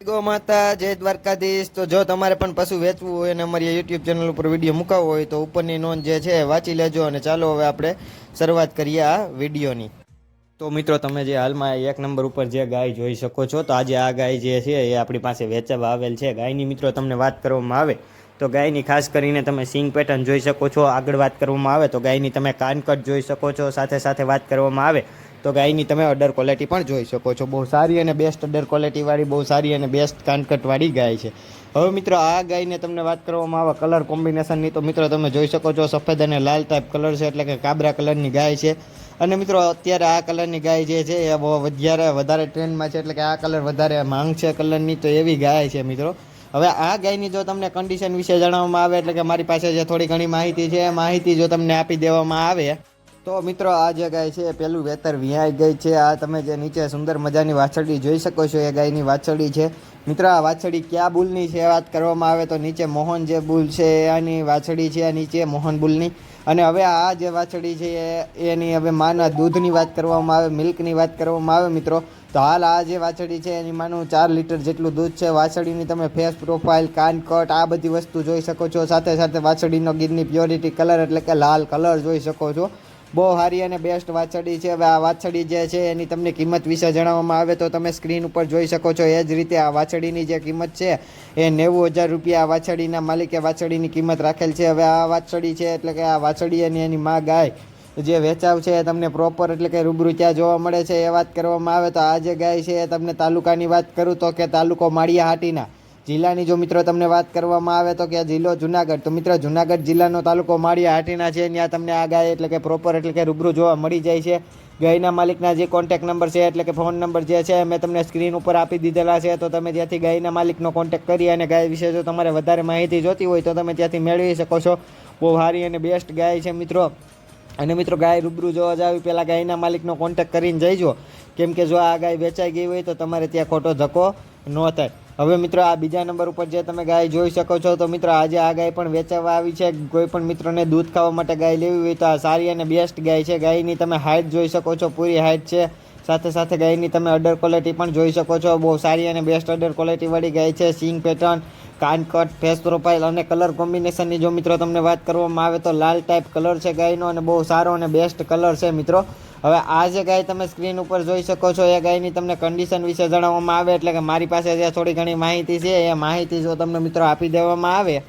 Go માતા, જય દ્વારકાધીશ. તો જો તમારે પણ પશુ વેચવું હોય અને અમારી યુટ્યુબ ચેનલ ઉપર વીડિયો મુકાવવો હોય તો ઉપરની નોંધ જે છે વાંચી લેજો અને ચાલો હવે આપણે શરૂઆત કરીએ આ વિડીયોની તો મિત્રો, તમે જે હાલમાં એક નંબર ઉપર જે ગાય જોઈ શકો છો, તો આજે આ ગાય જે છે એ આપણી પાસે વેચવા આવેલ છે. ગાયની મિત્રો, તમને વાત કરવામાં આવે તો ગાયની ખાસ કરીને તમે સિંગ પેટર્ન જોઈ શકો છો. આગળ વાત કરવામાં આવે તો ગાયની તમે કાનકટ જોઈ શકો છો. સાથે સાથે વાત કરવામાં આવે તો ગાયની તમે અડર ક્વોલિટી પણ જોઈ શકો છો. બહુ સારી અને બેસ્ટ અડર ક્વોલિટીવાળી બહુ સારી અને બેસ્ટ કાનકટવાળી ગાય છે. હવે મિત્રો, આ ગાયને તમને વાત કરવામાં આવે કલર કોમ્બિનેશનની તો મિત્રો તમે જોઈ શકો છો, સફેદ અને લાલ ટાઈપ કલર છે, એટલે કે કાબરા કલરની ગાય છે. અને મિત્રો, અત્યારે આ કલરની ગાય જે છે, એ વધારે વધારે ટ્રેન્ડમાં છે, એટલે કે આ કલર વધારે માંગ છે કલરની તો એવી ગાય છે મિત્રો. હવે આ ગાયની જો તમને કન્ડિશન વિશે જણાવવામાં આવે, એટલે કે મારી પાસે જે થોડી ઘણી માહિતી છે, એ માહિતી જો તમને આપી દેવામાં આવે તો મિત્રો, આ જે ગાય છે પેલું વેતર વિહાઈ ગઈ છે. આ તમે જે નીચે સુંદર મજાની વાછરડી જોઈ શકો છો, એ ગાયની વાછરડી છે. મિત્રો, આ વાછરડી ક્યાં બુલની છે વાત કરવામાં આવે તો નીચે મોહન જે બુલ છે એની વાછરડી છે, આ નીચે મોહન બુલની. અને હવે આ જે વાછરડી છે એની હવે માના દૂધની વાત કરવામાં આવે, મિલ્કની વાત કરવામાં આવે મિત્રો. તો હાલ આ જે વાછરડી છે એની માનું ચાર લીટર જેટલું દૂધ છે. વાછરડીની તમે ફેસ પ્રોફાઇલ, કાન કટ, આ બધી વસ્તુ જોઈ શકો છો. સાથે સાથે વાછરડીનો ગીરની પ્યોરિટી, કલર એટલે કે લાલ કલર જોઈ શકો છો. બહુ સારી અને બેસ્ટ વાછડી છે. હવે આ વાછડી જે છે એની તમને કિંમત વિશે જણાવવામાં આવે તો તમે સ્ક્રીન ઉપર જોઈ શકો છો. એ જ રીતે આ વાછડીની જે કિંમત છે એ નેવું હજાર રૂપિયા આ વાછડીના માલિકે વાછડીની કિંમત રાખેલ છે. હવે આ વાછડી છે એટલે કે આ વાછડી અને એની મા ગાય જે વેચાવ છે એ તમને પ્રોપર એટલે કે રૂબરૂ ત્યાં જોવા મળે છે. એ વાત કરવામાં આવે તો આ જે ગાય છે એ તમને તાલુકાની વાત કરું તો કે તાલુકો માળિયા હાટીના જિલ્લાની જો મિત્રો તમને વાત કરવામાં આવે તો કે જિલ્લો જુનાગઢ, તો મિત્રો જુનાગઢ જિલ્લાનો તાલુકો માળિયા હાટીના છે. ત્યાં તમને આ ગાય એટલે કે પ્રોપર એટલે કે રૂબરૂ જોવા મળી જાય છે. ગાયના માલિકના જે કોન્ટેક નંબર છે એટલે કે ફોન નંબર જે છે, મેં તમને સ્ક્રીન ઉપર આપી દીધેલા છે. તો તમે ત્યાંથી ગાયના માલિકનો કોન્ટેક કરી અને ગાય વિશે જો તમારે વધારે માહિતી જોતી હોય તો તમે ત્યાંથી મેળવી શકો છો. બહુ સારી અને બેસ્ટ ગાય છે મિત્રો. અને મિત્રો ગાય રૂબરૂ જોવા જાવી પહેલાં ગાયના માલિકનો કોન્ટેક કરીને જઈજો. કેમ કે જો આ ગાય વેચાઈ ગઈ હોય તો તમારે ત્યાં ખોટો ધક્કો ન થાય. હવે મિત્રો આ બીજા નંબર ઉપર જે તમે ગાય જોઈ શકો છો, તો મિત્રો આજે આ ગાય પણ વેચાવા આવી છે. કોઈ પણ મિત્રોને દૂધ ખાવા માટે ગાય લેવી હોય તો આ સારી અને બેસ્ટ ગાય છે. ગાયની તમે હાઇટ જોઈ શકો છો, પૂરી હાઇટ છે. સાથે સાથે ગાયની તમે અડર ક્વોલિટી પણ જોઈ શકો છો. બહુ સારી અને બેસ્ટ અડર ક્વોલિટીવાળી ગાય છે. સિંગ પેટર્ન, કાન કટ ફેસ પ્રોફાઇલ અને કલર કોમ્બિનેશનની જો મિત્રો તમને વાત કરવામાં આવે તો લાલ ટાઈપ કલર છે ગાયનો અને બહુ સારો અને બેસ્ટ કલર છે મિત્રો. હવે આ જે ગાય તમે સ્ક્રીન ઉપર જોઈ શકો છો, એ ગાયની તમને કન્ડિશન વિશે જણાવવામાં આવે, એટલે કે મારી પાસે જે થોડી ઘણી માહિતી છે, એ માહિતી જો તમને મિત્રો આપી દેવામાં આવે.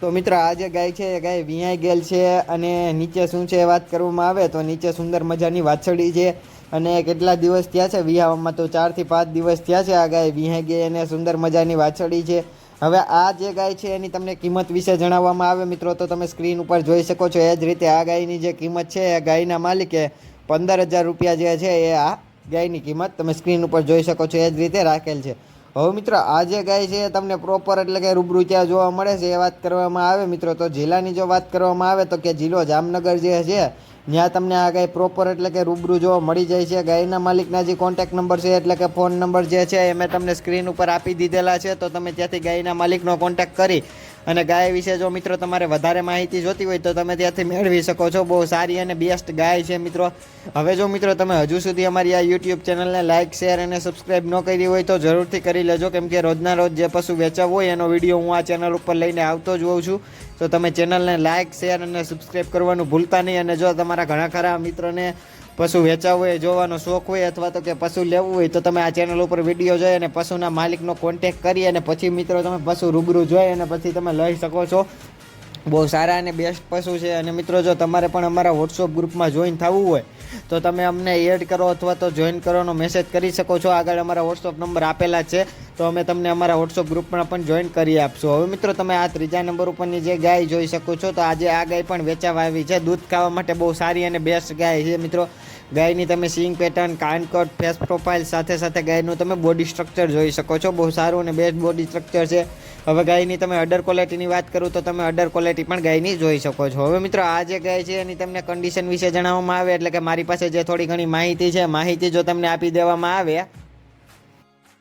તો મિત્રો આ જે ગાય છે, એ ગાય વિહાઈ ગયેલ છે અને નીચે શું છે એ વાત કરવામાં આવે, તો નીચે સુંદર મજાની વાછડી છે અને કેટલા દિવસ થયા છે, વિહાવામાં તો ચારથી પાંચ દિવસ થયા છે આ ગાય વિહાઈ ગઈ અને સુંદર મજાની વાછડી છે. હવે આ જે ગાય છે એની તમને કિંમત વિશે જણાવવામાં આવે મિત્રો, તો તમે સ્ક્રીન ઉપર જોઈ શકો છો. એ જ રીતે આ ગાયની જે કિંમત છે, એ ગાયના માલિકે પંદર હજાર રૂપિયા જે છે, એ આ ગાયની કિંમત તમે સ્ક્રીન ઉપર જોઈ શકો છો. એ જ રીતે રાખેલ છે. હવે મિત્રો, આ જે ગાય છે એ તમને પ્રોપર એટલે કે રૂબરૂ ત્યાં જોવા મળે છે, એ વાત કરવામાં આવે મિત્રો. તો જિલ્લાની જો વાત કરવામાં આવે, તો કે જિલ્લો જામનગર જે છે ત્યાં તમને આ ગાય પ્રોપર એટલે કે રૂબરૂ જોવા મળી જાય છે. ગાયના માલિકના જે કોન્ટેક નંબર છે એટલે કે ફોન નંબર જે છે એ મેં તમને સ્ક્રીન ઉપર આપી દીધેલા છે. તો તમે ત્યાંથી ગાયના માલિકનો કોન્ટેક કરી અને ગાય વિશે જો મિત્રો તમારે વધારે માહિતી જોતી હોય તો તમે ત્યાંથી મેળવી શકો છો. બહુ સારી અને બેસ્ટ ગાય છે મિત્રો. હવે જો મિત્રો તમે હજુ સુધી અમારી આ યુટ્યુબ ચેનલને લાઇક શેર અને સબસ્ક્રાઇબ ન કરી હોય તો જરૂરથી કરી લેજો. કેમ કે રોજના રોજ જે પશુ વેચાવ હોય એનો વીડિયો હું આ ચેનલ ઉપર લઈને આવતો જ હોઉં છું. તો તમે ચેનલને લાઇક શેર અને સબસ્ક્રાઇબ કરવાનું ભૂલતા નહીં. અને જો તમારા ઘણા ખરા મિત્રોને પશુ વેચાવવું હોય, જોવાનો શોખ હોય અથવા તો કે પશુ લેવું હોય, તો તમે આ ચેનલ ઉપર વીડિયો જોઈ અને પશુના માલિકનો કોન્ટેક કરી અને પછી મિત્રો તમે પશુ રૂબરૂ જોઈ અને પછી તમે લઈ શકો છો. બહુ સારા અને બેસ્ટ પશુ છે. અને મિત્રો, જો તમારે પણ અમારા વોટ્સઅપ ગ્રુપમાં જોઈન થવું હોય તો તમે અમને એડ કરો અથવા તો જોઈન કરવાનો મેસેજ કરી શકો છો. આગળ અમારા વોટ્સઅપ નંબર આપેલા છે. તો અમે તમને અમારા વોટ્સઅપ ગ્રુપમાં પણ જોઈન કરી આપશું. હવે મિત્રો, તમે આ ત્રીજા નંબર ઉપરની જે ગાય જોઈ શકો છો, તો આજે આ ગાય પણ વેચાવા આવી છે. દૂધ ખાવા માટે બહુ સારી અને બેસ્ટ ગાય છે મિત્રો. ગાયની તમે સિંગ પેટર્ન, કાનકટ, ફેસ પ્રોફાઇલ સાથે સાથે ગાયનું તમે બોડી સ્ટ્રક્ચર જોઈ શકો છો. બહુ સારું અને બેસ્ટ બોડી સ્ટ્રક્ચર છે. હવે ગાયની તમે અડર ક્વોલિટીની વાત કરું તો તમે અડર ક્વોલિટી પણ ગાયની જોઈ શકો છો. હવે મિત્રો, આ જે ગાય છે એની તમને કન્ડિશન વિશે જણાવવામાં આવે એટલે કે મારી પાસે જે થોડી ઘણી માહિતી છે, માહિતી જો તમને આપી દેવામાં આવે.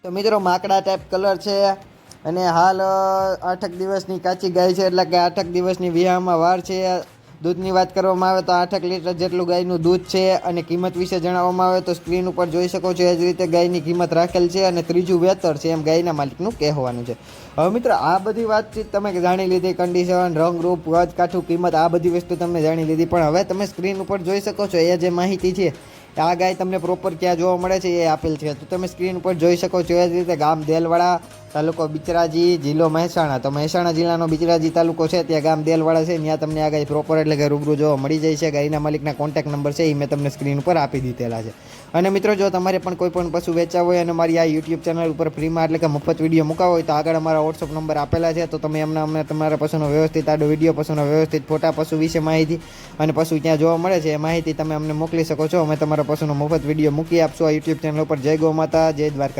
તો મિત્રો, માકડા ટાઈપ કલર છે અને હાલ આઠક દિવસની કાચી ગાય છે એટલે કે આઠક દિવસની વિહામાં વાર છે. દૂધની વાત કરવામાં આવે તો આઠક લીટર જેટલું ગાયનું દૂધ છે અને કિંમત વિશે જણાવવામાં આવે તો સ્ક્રીન ઉપર જોઈ શકો છો એ જ રીતે ગાયની કિંમત રાખેલ છે અને ત્રીજું વેતર છે એમ ગાયના માલિકનું કહેવાનું છે. હવે મિત્રો, આ બધી વાતચીત તમે જાણી લીધી કન્ડિશન રંગ, રૂપ કદ કાઠું, કિંમત, આ બધી વસ્તુ તમે જાણી લીધી. પણ હવે તમે સ્ક્રીન ઉપર જોઈ શકો છો એ જે માહિતી છે આ ગાય તમને પ્રોપર ક્યાં જોવા મળે છે, એ આપેલ છે. તો તમે સ્ક્રીન ઉપર જોઈ શકો છો એ જ રીતે ગામ દેલવાડા તાલુકો બિચરાજી જિલ્લો મહેસાણા. તો મહેસાણા જિલ્લાનો બિચરાજી તાલુકો છે, ત્યાં ગામ દેલવાડા છે, ત્યાં તમને આ ગાય પ્રોપર એટલે કે રૂબરૂ જોવા મળી જાય છે. ગાયના માલિકના કોન્ટેક્ટ નંબર છે એ મેં તમને સ્ક્રીન ઉપર આપી દીધેલા છે. અને મિત્રો, જો તમારે પણ કોઈ પણ પશુ વેચવા હોય અને મારી આ યુટ્યુબ ચેનલ ઉપર ફ્રીમાં એટલે કે મફત વીડિયો મૂકાવો હોય, તો આગળ અમારા વોટ્સઅપ નંબર આપેલા છે. તો તમે એમને અમને તમારા પશુનો વ્યવસ્થિત આડો વીડિયો પશુનો વ્યવસ્થિત ફોટા, પશુ વિશે માહિતી અને પશુ ક્યાં જોવા મળે છે, એ માહિતી તમે અમને મોકલી શકો છો. અમે તમારા પશુનો મફત વીડિયો મૂકી આપશો આ યુટ્યુબ ચેનલ ઉપર. જય ગૌ માતા જય દ્વારકા.